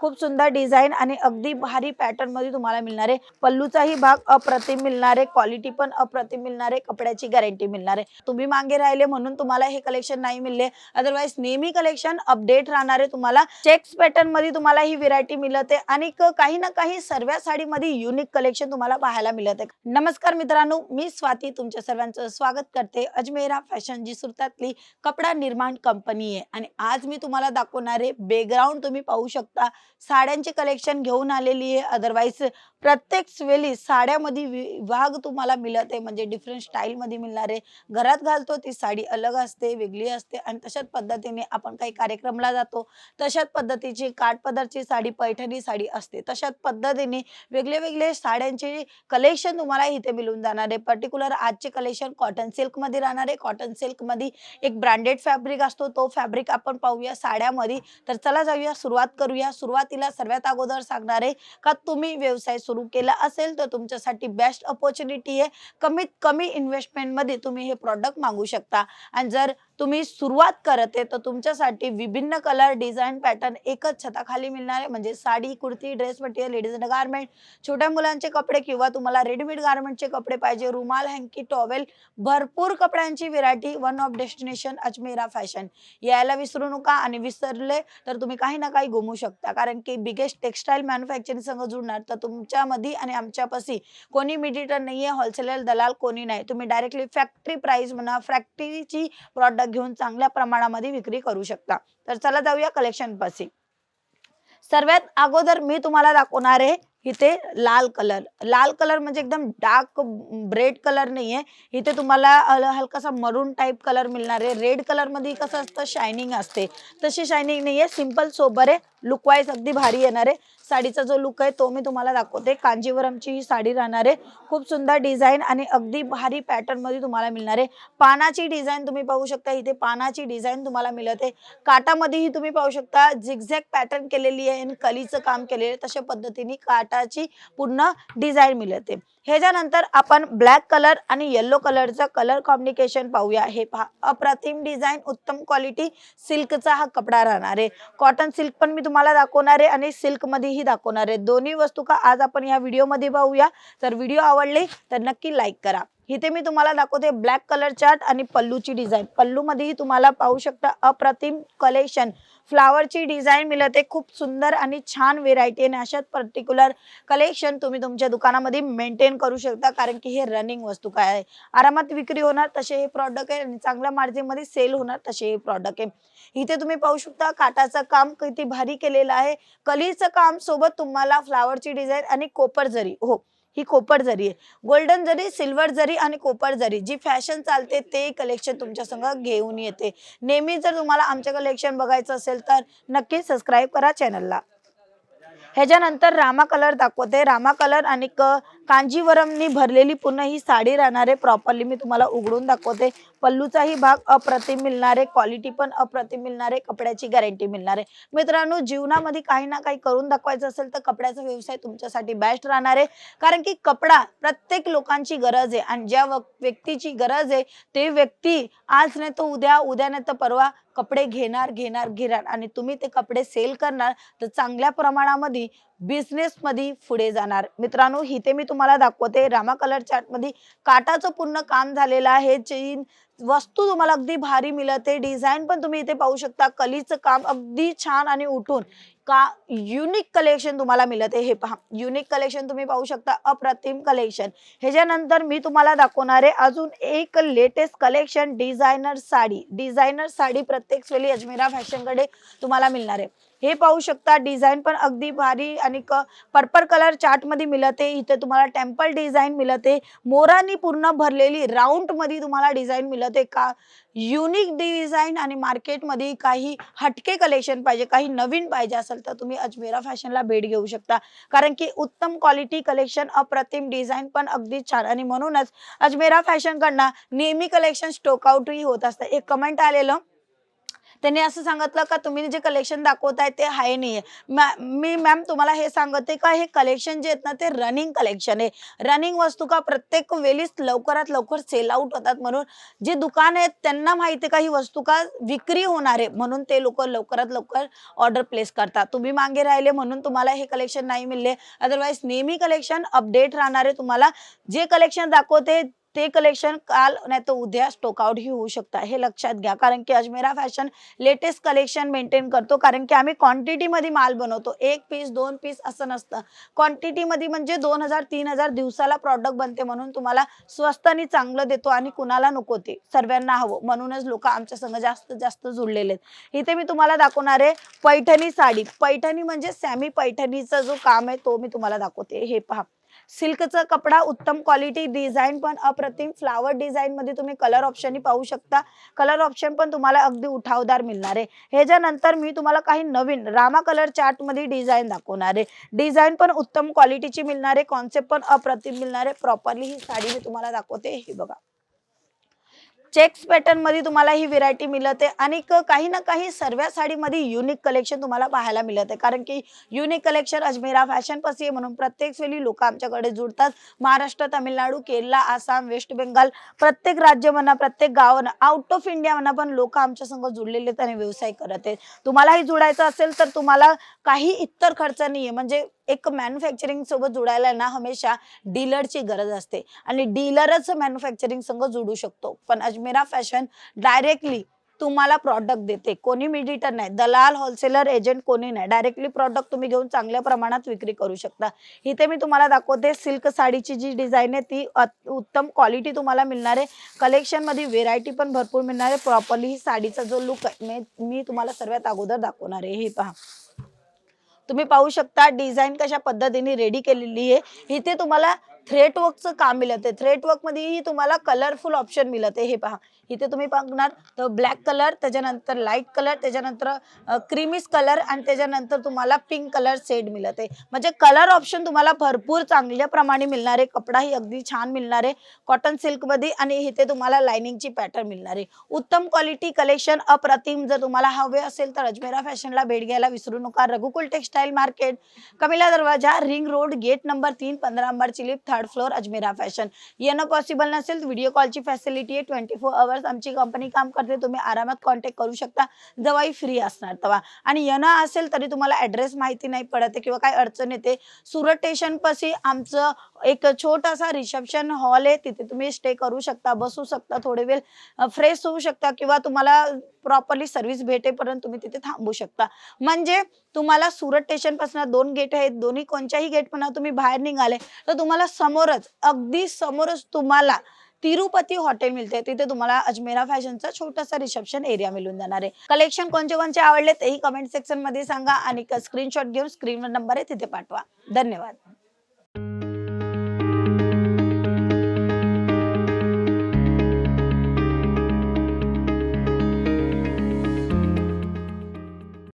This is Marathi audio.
खूप सुंदर डिझाईन आणि अगदी भारी पॅटर्नमध्ये तुम्हाला मिळणार. आहे पल्लूचाही भाग अप्रतिम मिळणार आहे क्वालिटी पण अप्रतिम मिळणार आहे कपड्याची गॅरंटी मिळणार. आहे तुम्ही मागे राहिले म्हणून तुम्हाला हे कलेक्शन नाही मिळले. अदरवाईज नेहमी कलेक्शन अपडेट राहणार आहे तुम्हाला. चेक्स पॅटर्नमध्ये तुम्हाला ही व्हेरायटी मिळते आणि काही ना काही सर्व साडीमध्ये युनिक कलेक्शन तुम्हाला पाहायला मिळत. आहे नमस्कार मित्रांनो मी स्वाती तुमच्या सर्वांचं स्वागत करते. अजमेरा फॅशन जी सुरतातली कपडा निर्माण कंपनी आहे. आणि आज मी तुम्हाला दाखवणार आहे बॅकग्राऊंड तुम्ही पाहू शकता. साड्यांचे कलेक्शन घेऊन आलेली आहे. अदरवाईज प्रत्येक वेळी साड्यामध्ये विभाग तुम्हाला मिळत आहे. म्हणजे डिफरंट स्टाईलमध्ये मिळणार आहे. घरात घालतो ती साडी अलग असते वेगळी असते आणि तशाच पद्धतीने आपण काही कार्यक्रमला जातो. तशाच पद्धतीची काठपदरची साडी पैठणी साडी असते. तशाच पद्धतीने वेगळे वेगळे साड्यांचे कलेक्शन तुम्हाला इथे मिळून जाणार आहे. पर्टिक्युलर आजचे कलेक्शन कॉटन सिल्कमध्ये राहणार आहे. कॉटन सिल्कमध्ये एक ब्रँडेड फॅब्रिक असतो. तो फॅब्रिक आपण पाहूया साड्यामध्ये. तर चला जाऊया सुरुवात करूया. सुरुवात सुरुवातीला सर्वात अगोदर सांगणार आहे का तुम्ही व्यवसाय सुरू केला असेल तर तुमच्यासाठी बेस्ट अपॉर्च्युनिटी आहे. कमीत कमी इन्व्हेस्टमेंटमध्ये तुम्ही हे प्रॉडक्ट मागू शकता. आणि जर तुम्ही सुरुवात करत आहे तर तुमच्यासाठी विभिन्न कलर डिझाईन पॅटर्न एकच छताखाली मिळणार आहे. म्हणजे sari kurti dress material ladies garment छोट्या मुलांचे कपडे किंवा तुम्हाला रेडीमेड गार्मेंटचे कपडे पाहिजे रुमाल हँकी टॉवेल भरपूर कपड्यांची variety one of destination Ajmera fashion यायला विसरू नका आणि विसरले तर तुम्ही काही ना काही गुमू शकता. कारण की बिगेस्ट टेक्स्टाईल मॅन्युफॅक्चरिंग संघ जुळणार तर तुमच्यामध्ये आणि आमच्यापाशी कोणी मिडिटर नाही आहे होलसेलर दलाल कोणी नाही. तुम्ही डायरेक्टली फॅक्टरी प्राईज म्हणा फॅक्टरीची प्रॉडक्ट घेऊन चांगल्या प्रमाणामध्ये विक्री करू शकता. तर चला जाऊया कलेक्शन पासी सर्वात अगोदर मी तुम्हाला दाखवणार आहे इथे लाल कलर. लाल कलर म्हणजे एकदम डार्क ब्रेड कलर नाहीये. इथे तुम्हाला हलकासा मरून टाईप कलर मिळणार आहे. रेड कलरमध्ये कसं असतं शायनिंग असते. तशी शायनिंग नाहीये. सिंपल सोबर आहे. लुक वाईज अगदी भारी येणार आहे. साडीचा जो लुक आहे तो मी तुम्हाला दाखवते. कांजीवरमची ही साडी राहणार आहे. खूप सुंदर डिझाईन आणि अगदी भारी पॅटर्नमध्ये तुम्हाला मिळणार आहे. पानाची डिझाईन तुम्ही पाहू शकता. इथे पानाची डिझाईन तुम्हाला मिळत. आहे काटामध्येही तुम्ही पाहू शकता. झिगझॅग पॅटर्न केलेली आहे आणि कलीचं काम केलेलं आहे. तशा पद्धतीने काट पाटाची पूर्ण डिझाईन मिळते. ह्याच्यानंतर आपण ब्लॅक कलर आणि येल्लो कलरचा कलर कॉम्बिनेशन पाहूया. हे पहा अप्रतिम डिझाईन उत्तम क्वालिटी सिल्कचा हा कपडा राहणार आहे. कॉटन सिल्क पण मी तुम्हाला दाखवणार आहे आणि सिल्क मध्येही दाखवणार आहे. दोन्ही वस्तू का आज आपण या व्हिडिओमध्ये पाहूया. तर व्हिडिओ आवडले तर नक्की लाईक करा. इथे मी तुम्हाला दाखवते ब्लॅक कलर चार्ट आणि पल्लूची डिझाईन. पल्लू मध्येही तुम्हाला पाहू शकता अप्रतिम कलेक्शन फ्लावरची डिझाईन मिळते खूप सुंदर आणि छान व्हेरायटी आणि अशाच पर्टिक्युलर कलेक्शन तुम्ही तुमच्या दुकानामध्ये मेंटेन करू शकता. कारण की हे रनिंग वस्तू काय आहे? आरामात विक्री होणार तसे हे प्रॉडक्ट आहे. आणि चांगल्या मार्जिनमध्ये सेल होणार तसे हे प्रॉडक्ट आहे. इथे तुम्ही पाहू शकता काटाचं काम किती भारी केलेलं आहे. कलीचं काम सोबत तुम्हाला फ्लावरची डिझाईन आणि कोपर जरी हो. ही कोपड जरी आहे. गोल्डन जरी सिल्वर जरी आणि कोपड जरी जी फॅशन चालते ते कलेक्शन तुमच्या संग घेऊन येते. नेहमी जर तुम्हाला आमचे कलेक्शन बघायचं असेल तर नक्की सबस्क्राईब करा चॅनलला ह्याच्यानंतर रामा कलर दाखवते. रामा कलर आणि क कांजीवरमनी भरलेली पूर्ण ही साडी राहणार आहे प्रॉपरली मी तुम्हाला उघडून दाखवते. पल्लूचाही भाग अप्रतिम मिळणार आहे क्वालिटी पण अप्रतिम मिळणार आहे कपड्याची गॅरंटी मिळणार. आहे मित्रांनो जीवनामध्ये काही ना काही करून दाखवायचं असेल तर कपड्याचा व्यवसाय तुमच्यासाठी बेस्ट राहणार. आहे कारण की कपडा प्रत्येक लोकांची गरज आहे आणि ज्या व्यक्तीची गरज आहे ते व्यक्ती आज नाही तर उद्या उद्या नाही तर परवा कपडे घेणार घेणार घेणार. आणि तुम्ही ते कपडे सेल करणार तर चांगल्या प्रमाणामध्ये बिझनेस मध्ये पुढे जाणार. मित्रांनो इथे मी तुम्हाला दाखवते रामा कलर चार्टमध्ये काटाचं पूर्ण काम झालेलं आहे. चीन वस्तू तुम्हाला अगदी भारी मिळते. डिझाईन पण तुम्ही इथे पाहू शकता. कलीचं काम अगदी छान आणि उठून. का युनिक कलेक्शन तुम्हाला मिळत आहे हे पहा. युनिक कलेक्शन तुम्ही पाहू शकता अप्रतिम कलेक्शन ह्याच्यानंतर मी तुम्हाला दाखवणार आहे अजून एक latest collection designer sari. Designer sari प्रत्येक वेळी अजमेरा फॅशनकडे तुम्हाला मिळणार आहे. हे पाहू शकता डिझाईन पण अगदी भारी आणि पर्पल कलर चार्टमध्ये मिळत मिळते इथे तुम्हाला टेम्पल डिझाईन मिळते मोरानी पूर्ण भरलेली राऊंडमध्ये तुम्हाला डिझाईन मिळते का? युनिक डिझाईन आणि मार्केटमध्ये काही हटके कलेक्शन पाहिजे काही नवीन पाहिजे असेल तर तुम्ही अजमेरा फॅशनला भेट घेऊ शकता. कारण की उत्तम क्वालिटी कलेक्शन अप्रतिम डिझाईन पण अगदी छान. आणि म्हणूनच अजमेरा फॅशन कडनं नेहमी कलेक्शन स्टॉकआउटही होत असतं. एक कमेंट आलेलं त्यांनी असं सांगितलं का तुम्ही जे कलेक्शन दाखवताय ते आहे नाही आहे मी मॅम तुम्हाला हे सांगते का हे कलेक्शन जे आहेत ना ते रनिंग कलेक्शन आहे. रनिंग वस्तू का प्रत्येक वेळीच लवकरात लवकर सेल आउट होतात म्हणून जे दुकान आहेत त्यांना माहिती आहे का ही वस्तू का विक्री होणार आहे म्हणून ते लोक लवकरात लवकर ऑर्डर प्लेस करतात. तुम्ही मागे राहिले म्हणून तुम्हाला हे कलेक्शन नाही मिळले. अदरवाईज नेहमी कलेक्शन अपडेट राहणार आहे. तुम्हाला जे कलेक्शन दाखवते ते कलेक्शन काल नाही तर उद्या स्टॉकआउट ही होऊ शकतात हे लक्षात घ्या. कारण की Ajmera fashion latest collection maintain करतो. कारण की आम्ही क्वांटिटीमध्ये माल बनवतो. एक पीस दोन पीस असं नसतं. क्वांटिटीमध्ये म्हणजे दोन हजार तीन हजार दिवसाला प्रॉडक्ट बनते म्हणून तुम्हाला स्वस्त आणि चांगलं देतो आणि कुणाला नको ते. सर्वांना हवं. म्हणूनच लोक आमच्या संघ जास्त जास्त जुळलेले आहेत. इथे मी तुम्हाला दाखवणार आहे पैठणी साडी. पैठणी म्हणजे सॅमी पैठणीचा जो काम आहे तो मी तुम्हाला दाखवते. हे पहा. सिल्कचा कपडा उत्तम क्वालिटी डिझाईन पण अप्रतिम फ्लावर डिझाईन मध्ये तुम्ही कलर ऑप्शन पाहू शकता. कलर ऑप्शन पण तुम्हाला अगदी उठावदार मिळणार आहे. ह्याच्यानंतर मी तुम्हाला काही नवीन रामा कलर चार्टमध्ये डिझाईन दाखवणार आहे. डिझाईन पण उत्तम क्वालिटीची मिळणार आहे. कॉन्सेप्ट पण अप्रतिम मिळणार आहे. प्रॉपरली ही साडी मी तुम्हाला दाखवते. हे बघा. चेक्स पॅटर्नमध्ये तुम्हाला ही व्हेरायटी मिळते आणि काही ना काही सर्व साडीमध्ये युनिक कलेक्शन तुम्हाला पाहायला मिळते. कारण की युनिक कलेक्शन अजमेरा फॅशन पसी आहे म्हणून प्रत्येक वेळी लोक आमच्याकडे जुळतात महाराष्ट्र तामिळनाडू केरला आसाम वेस्ट बेंगाल प्रत्येक राज्य म्हणा प्रत्येक गाव आउट ऑफ इंडिया म्हणा पण लोक आमच्या संग जुळलेले आहेत आणि व्यवसाय करत आहेत. तुम्हालाही जुडायचं असेल तर तुम्हाला काही इतर खर्च नाहीये. म्हणजे एक मॅन्युफॅक्चरिंग सोबत जुडायला ना हमेशा डीलरची गरज असते. आणि डीलरच मॅन्युफॅक्चरिंग संघ जुडू शकतो. पण अजमेरा फॅशन डायरेक्टली तुम्हाला प्रॉडक्ट देते. कोणी मिडिटर नाही. दलाल होलसेलर एजंट कोणी नाही. डायरेक्टली प्रॉडक्ट तुम्ही घेऊन चांगल्या प्रमाणात विक्री करू शकता. इथे मी तुम्हाला दाखवते सिल्क साडीची जी डिझाईन आहे ती उत्तम क्वालिटी तुम्हाला मिळणार. आहे कलेक्शनमध्ये व्हेरायटी पण भरपूर मिळणार. आहे प्रॉपरली ही साडीचा जो लुक आहे मी मी तुम्हाला सर्वात अगोदर दाखवणार आहे. हे पहा. तुम्ही पाहू शकता डिझाईन कशा पद्धतीने रेडी केलेली आहे. इथे तुम्हाला थ्रेट वर्कचं काम मिळत आहे थ्रेट वर्कमध्येही तुम्हाला कलरफुल ऑप्शन मिळत आहे हे पहा. इथे तुम्ही बघणार तर ब्लॅक कलर त्याच्यानंतर लाइट कलर त्याच्यानंतर क्रीमिस कलर आणि त्याच्यानंतर तुम्हाला पिंक कलर सेट मिळत. आहे म्हणजे कलर ऑप्शन तुम्हाला भरपूर चांगल्या प्रमाणे मिळणार आहे कपडाही अगदी छान मिळणार आहे कॉटन सिल्कमध्ये आणि इथे तुम्हाला लाइनिंगची पॅटर्न मिळणार. आहे उत्तम क्वालिटी कलेक्शन अप्रतिम जर तुम्हाला हवे असेल तर अजमेरा फॅशनला भेट घ्यायला विसरू नका. रघुकुल टेक्सटाईल मार्केट कमिला दरवाजा रिंग रोड गेट नंबर तीन पंधरा नंबर चिलीप थर्ड फ्लोअर अजमेरा फॅशन येणं पॉसिबल नसेल व्हिडिओ कॉलची फॅसिलिटी आहे ट्वेंटी फोर आवर्स आमची कंपनी काम करते तुम्ही आरामात कॉन्टॅक्ट करू शकता. जवाही फ्री असणार तेव्हा. आणि येणं असेल तरी तुम्हाला ऍड्रेस माहिती नाही पडत किंवा काय अडचण येते. सुरत स्टेशन पाशी आमचं एक छोटासा रिसेप्शन हॉल आहे. तिथे तुम्ही स्टे करू शकता बसू शकता थोडे वेळ. फ्रेश होऊ शकता किंवा तुम्हाला प्रॉपरली सर्व्हिस भेटेपर्यंत तुम्ही तिथे थांबू शकता. म्हणजे तुम्हाला सुरत स्टेशनपासून दोन गेट आहेत. दोन्ही कोणत्याही गेट पण तुम्ही बाहेर निघाले तर तुम्हाला समोरच अगदी समोरच तुम्हाला तिरुपती हॉटेल मिळते तिथे तुम्हाला अजमेरा फॅशनचा छोटासा रिसेप्शन एरिया मिळून जाणार आहे. कलेक्शन कोणते कोणते आवडले तेही कमेंट सेक्शनमध्ये सांगा आणि स्क्रीनशॉट घेऊन स्क्रीनवर नंबर आहे तिथे पाठवा. धन्यवाद.